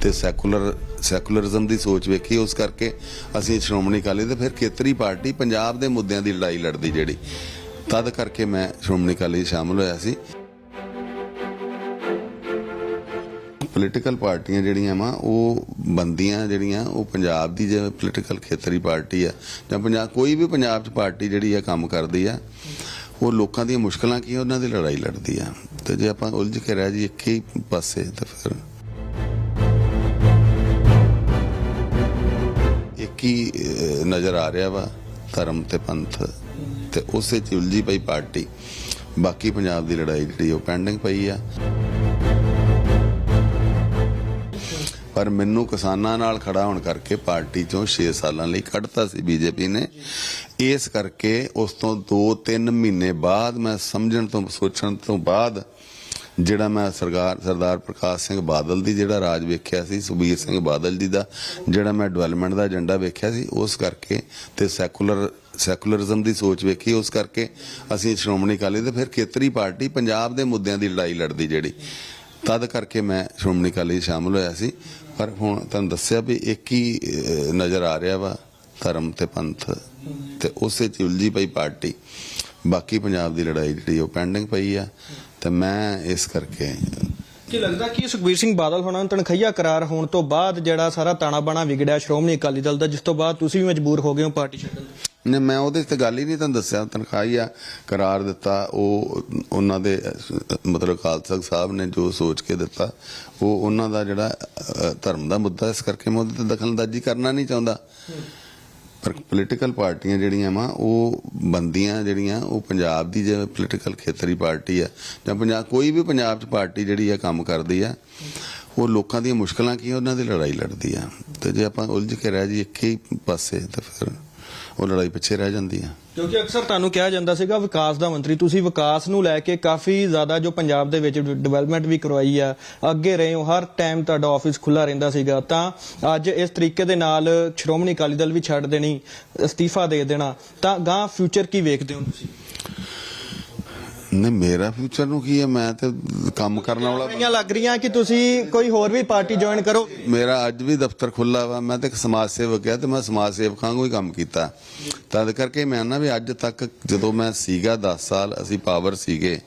ਤੇ secular, secularism ਦੀ ਸੋਚ ਵੇਖੀ, ਉਸ ਕਰਕੇ ਅਸੀਂ ਸ਼੍ਰੋਮਣੀ ਅਕਾਲੀ ਤੇ ਫਿਰ ਖੇਤਰੀ ਪਾਰਟੀ ਪੰਜਾਬ ਦੇ ਮੁੱਦਿਆਂ ਦੀ ਲੜਾਈ ਲੜਦੀ ਜਿਹੜੀ। ਤਦ ਕਰਕੇ ਮੈਂ ਸ਼੍ਰੋਮਣੀ ਅਕਾਲੀ 'ਚ ਸ਼ਾਮਲ ਹੋਇਆ ਸੀ। ਪੋਲੀਟੀਕਲ ਪਾਰਟੀਆਂ ਜਿਹੜੀਆਂ ਵਾ, ਉਹ ਬੰਦੀਆਂ ਜਿਹੜੀਆਂ, ਉਹ ਪੰਜਾਬ ਦੀ ਜੇ ਪੋਲੀਟੀਕਲ ਖੇਤਰੀ ਪਾਰਟੀ ਆ, ਜਾਂ ਪੰਜਾਬ ਕੋਈ ਵੀ ਪੰਜਾਬ 'ਚ ਪਾਰਟੀ ਜਿਹੜੀ ਆ ਕੰਮ ਕਰਦੀ ਆ, ਉਹ ਲੋਕਾਂ ਦੀਆਂ ਮੁਸ਼ਕਲਾਂ ਕੀ ਉਹਨਾਂ ਦੀ ਲੜਾਈ ਲੜਦੀ ਆ। ਤੇ ਜੇ ਆਪਾਂ ਉਲਝ ਕੇ ਰਹਿ ਜੀ ਇੱਕ ਹੀ ਪਾਸੇ, ਤਾਂ ਫਿਰ ਕੀ ਨਜ਼ਰ ਆ ਰਿਹਾ ਵਾ ਧਰਮ ਤੇ ਪੰਥ ਤੇ ਉਸੇ ਚ ਉਲਝੀ ਪਈ ਪਾਰਟੀ। ਬਾਕੀ ਪੰਜਾਬ ਦੀ ਲੜਾਈ ਜਿਹੜੀ ਉਹ ਪੈਂਡਿੰਗ ਪਈ ਆ। ਪਰ ਮੈਨੂੰ ਕਿਸਾਨਾਂ ਨਾਲ ਖੜਾ ਹੋਣ ਕਰਕੇ ਪਾਰਟੀ ਚੋਂ 6 ਸਾਲਾਂ ਲਈ ਕੱਢਤਾ ਸੀ ਬੀਜੇਪੀ ਨੇ। ਇਸ ਕਰਕੇ ਉਸ ਤੋਂ 2-3 ਮਹੀਨੇ ਬਾਅਦ ਮੈਂ ਸਮਝਣ ਤੋਂ, ਸੋਚਣ ਤੋਂ ਬਾਅਦ ਜਿਹੜਾ ਮੈਂ ਸਰਕਾਰ ਸਰਦਾਰ ਪ੍ਰਕਾਸ਼ ਸਿੰਘ ਬਾਦਲ ਦੀ ਜਿਹੜਾ ਰਾਜ ਵੇਖਿਆ ਸੀ, ਸੁਬੀਰ ਸਿੰਘ ਬਾਦਲ ਜੀ ਦਾ, ਜਿਹੜਾ ਮੈਂ ਡਿਵੈਲਪਮੈਂਟ ਦਾ ਏਜੰਡਾ ਵੇਖਿਆ ਸੀ, ਉਸ ਕਰਕੇ ਤੇ ਸੈਕੂਲਰ ਸੈਕੂਲਰਿਜ਼ਮ ਦੀ ਸੋਚ ਵੇਖੀ, ਉਸ ਕਰਕੇ ਅਸੀਂ ਸ਼੍ਰੋਮਣੀ ਅਕਾਲੀ ਤੇ ਫਿਰ ਖੇਤਰੀ ਪਾਰਟੀ ਪੰਜਾਬ ਦੇ ਮੁੱਦਿਆਂ ਦੀ ਲੜਾਈ ਲੜਦੀ ਜਿਹੜੀ। ਤਦ ਕਰਕੇ ਮੈਂ ਸ਼੍ਰੋਮਣੀ ਅਕਾਲੀ 'ਚ ਸ਼ਾਮਲ ਹੋਇਆ ਸੀ। ਪਰ ਹੁਣ ਤੁਹਾਨੂੰ ਦੱਸਿਆ ਵੀ ਇੱਕ ਹੀ ਨਜ਼ਰ ਆ ਰਿਹਾ ਵਾ, ਧਰਮ ਤੇ ਪੰਥ ਤੇ ਉਸੇ ਚ ਉਲਝੀ ਪਈ ਪਾਰਟੀ। ਬਾਕੀ ਪੰਜਾਬ ਦੀ ਲੜਾਈ ਜਿਹੜੀ ਉਹ ਪੈਂਡਿੰਗ ਪਈ ਆ। ਤੇ ਮੈਂ ਇਸ ਕਰਕੇ ਕੀ ਲੱਗਦਾ ਕਿ ਸੁਖਬੀਰ ਸਿੰਘ ਬਾਦਲ ਹੋਣਾ ਨੂੰ ਤਨਖਈਆ ਕਰਾਰ ਹੋਣ ਤੋਂ ਬਾਅਦ ਜਿਹੜਾ ਸਾਰਾ ਤਾਣਾ ਬਾਣਾ ਵਿਗੜਿਆ ਸ਼੍ਰੋਮਣੀ ਅਕਾਲੀ ਦਲ ਦਾ ਜਿਸ ਤੋਂ ਬਾਅਦ ਤੁਸੀਂ ਵੀ ਮਜਬੂਰ ਹੋ ਗਏ ਹੋ ਪਾਰਟੀ ਛੱਡਣ ਲਈ ਨੇ ਮੈਂ ਉਹਦੇ ਤੇ ਗੱਲ ਹੀ ਨਹੀਂ ਤੁਹਾਨੂੰ ਦੱਸਿਆ। ਤਨਖਾਹੀ ਆ ਕਰਾਰ ਦਿੱਤਾ ਉਹ ਉਹਨਾਂ ਦੇ ਮਤਲਬ ਖਾਲਸਾ ਸਾਹਿਬ ਨੇ ਜੋ ਸੋਚ ਕੇ ਦਿੱਤਾ ਉਹ ਉਹਨਾਂ ਦਾ ਜਿਹੜਾ ਧਰਮ ਦਾ ਮੁੱਦਾ ਇਸ ਕਰਕੇ ਮੈਂ ਉਹਦੇ ਤੇ ਦਖਲਅੰਦਾਜ਼ੀ ਕਰਨਾ ਨਹੀਂ ਚਾਹੁੰਦਾ। ਪਰ ਪੋਲੀਟੀਕਲ ਪਾਰਟੀਆਂ ਜਿਹੜੀਆਂ ਵਾ, ਉਹ ਬੰਦੀਆਂ ਜਿਹੜੀਆਂ, ਉਹ ਪੰਜਾਬ ਦੀ ਜੇ ਪੋਲੀਟੀਕਲ ਖੇਤਰੀ ਪਾਰਟੀ ਆ, ਜਾਂ ਪੰਜਾਬ ਕੋਈ ਵੀ ਪੰਜਾਬ 'ਚ ਪਾਰਟੀ ਜਿਹੜੀ ਆ ਕੰਮ ਕਰਦੀ ਆ, ਉਹ ਲੋਕਾਂ ਦੀਆਂ ਮੁਸ਼ਕਲਾਂ ਕੀ ਉਹਨਾਂ ਦੀ ਲੜਾਈ ਲੜਦੀ ਆ। ਤੇ ਜੇ ਆਪਾਂ ਉਲਝ ਕੇ ਰਹਿ ਜੀ ਇੱਕ ਹੀ ਪਾਸੇ, ਤਾਂ ਫਿਰ ਉਹ ਲੜਾਈ ਪਿੱਛੇ ਰਹਿ ਜਾਂਦੀ ਆ। ਕਿਉਂਕਿ ਅਕਸਰ ਤੁਹਾਨੂੰ ਕਿਹਾ ਜਾਂਦਾ ਸੀਗਾ, ਵਿਕਾਸ ਦਾ ਮੰਤਰੀ, ਤੁਸੀਂ ਵਿਕਾਸ ਨੂੰ ਲੈ ਕੇ ਕਾਫੀ ਜ਼ਿਆਦਾ ਜੋ ਪੰਜਾਬ ਦੇ ਵਿੱਚ ਡਿਵੈਲਪਮੈਂਟ ਵੀ ਕਰਵਾਈ ਆ, ਅੱਗੇ ਰਹੇ ਹੋ, ਹਰ ਟਾਈਮ ਤੁਹਾਡਾ ਆਫਿਸ ਖੁੱਲਾ ਰਹਿੰਦਾ ਸੀਗਾ, ਤਾਂ ਅੱਜ ਇਸ ਤਰੀਕੇ ਦੇ ਨਾਲ ਸ਼੍ਰੋਮਣੀ ਅਕਾਲੀ ਦਲ ਵੀ ਛੱਡ ਦੇਣੀ, ਅਸਤੀਫਾ ਦੇ ਦੇਣਾ, ਤਾਂ ਗਾਂ ਫਿਊਚਰ ਕੀ ਵੇਖਦੇ ਹੋ ਤੁਸੀਂ? ਨਹੀਂ ਮੇਰਾ ਫਿਊਚਰ ਨੂੰ ਕੀ ਹੈ? ਮੈਂ ਤੇ ਕੰਮ ਕਰਨ ਵਾਲਾ ਕਈਆਂ ਲੱਗ ਰਹੀਆਂ ਕਿ ਤੁਸੀਂ ਕੋਈ ਹੋਰ ਵੀ ਪਾਰਟੀ ਜੁਆਇਨ ਕਰੋ? ਮੇਰਾ ਅੱਜ ਵੀ ਦਫ਼ਤਰ ਖੁੱਲਾ ਵਾ। ਮੈਂ ਤੇ ਇੱਕ ਸਮਾਜ ਸੇਵਕ ਆ ਤੇ ਮੈਂ ਸਮਾਜ ਸੇਵਕਾਂ ਵਾਂਗੂ ਹੀ ਕੰਮ ਕੀਤਾ। ਤਦ ਕਰਕੇ ਮੈਂ ਨਾ ਵੀ ਅੱਜ ਤੱਕ ਜਦੋਂ ਮੈਂ ਸੀਗਾ 10 ਸਾਲ ਅਸੀਂ ਪਾਵਰ ਸੀਗੇ।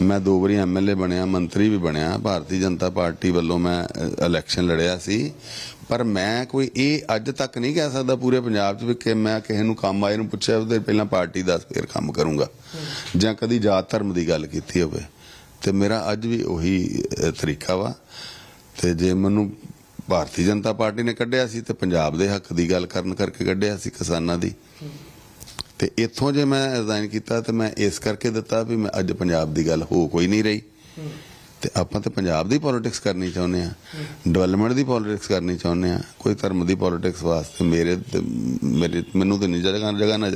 ਮੈਂ ਦੋ ਵਾਰੀ ਐਮਐਲਏ ਬਣਿਆ, ਮੰਤਰੀ ਵੀ ਬਣਿਆ, ਭਾਰਤੀ ਜਨਤਾ ਪਾਰਟੀ ਵੱਲੋਂ ਮੈਂ ਇਲੈਕਸ਼ਨ ਲੜਿਆ ਸੀ। ਪਰ ਮੈਂ ਕੋਈ, ਇਹ ਅੱਜ ਤੱਕ ਨਹੀਂ ਕਹਿ ਸਕਦਾ ਪੂਰੇ ਪੰਜਾਬ 'ਚ ਵੀ ਕਿ ਮੈਂ ਕਿਸੇ ਨੂੰ ਕੰਮ ਆਏ ਨੂੰ ਪੁੱਛਿਆ, ਉਹਦੇ ਪਹਿਲਾਂ ਪਾਰਟੀ ਦਾ ਫਿਰ ਕੰਮ ਕਰੂੰਗਾ। ਜਾਂ ਕਦੀ ਜਾਤ ਧਰਮ ਦੀ ਗੱਲ ਕੀਤੀ ਹੋਵੇ। ਤੇ ਮੇਰਾ ਅੱਜ ਵੀ ਉਹੀ ਤਰੀਕਾ ਵਾ। ਤੇ ਜੇ ਮੈਨੂੰ ਭਾਰਤੀ ਜਨਤਾ ਪਾਰਟੀ ਨੇ ਕੱਢਿਆ ਸੀ ਤੇ ਪੰਜਾਬ ਦੇ ਹੱਕ ਦੀ ਗੱਲ ਕਰਨ ਕਰਕੇ ਕੱਢਿਆ ਸੀ ਕਿਸਾਨਾਂ ਦੀ। ਤੇ ਇੱਥੋਂ ਜੇ ਮੈਂ ਰਿਜ਼ਾਈਨ ਕੀਤਾ ਤੇ ਮੈਂ ਇਸ ਕਰਕੇ ਦਿੱਤਾ ਵੀ ਮੈਂ ਅੱਜ ਪੰਜਾਬ ਦੀ ਗੱਲ ਹੋ ਕੋਈ ਨਹੀਂ ਰਹੀ। ਤੇ ਆਪਾਂ ਤੇ ਪੰਜਾਬ ਦੀ ਪੋਲਿਟਿਕਸ ਕਰਨੀ ਚਾਹੁੰਦੇ ਆ ਡਿਵੈਲਪਮੈਂਟ ਦੀ ਪੋਲਿਟਿਕਸ ਕਰਨੀ ਚਾਹੁੰਦੇ ਆ ਕੋਈ ਧਰਮ ਦੀ ਪੋਲਿਟਿਕਸ ਵਾਸਤੇ ਮੇਰੇ ਮੇਰੇ, ਮੈਨੂੰ ਤੇ ਨਹੀਂ ਜਗ੍ਹਾ ਜਗ੍ਹਾ ਨਜ਼ਰ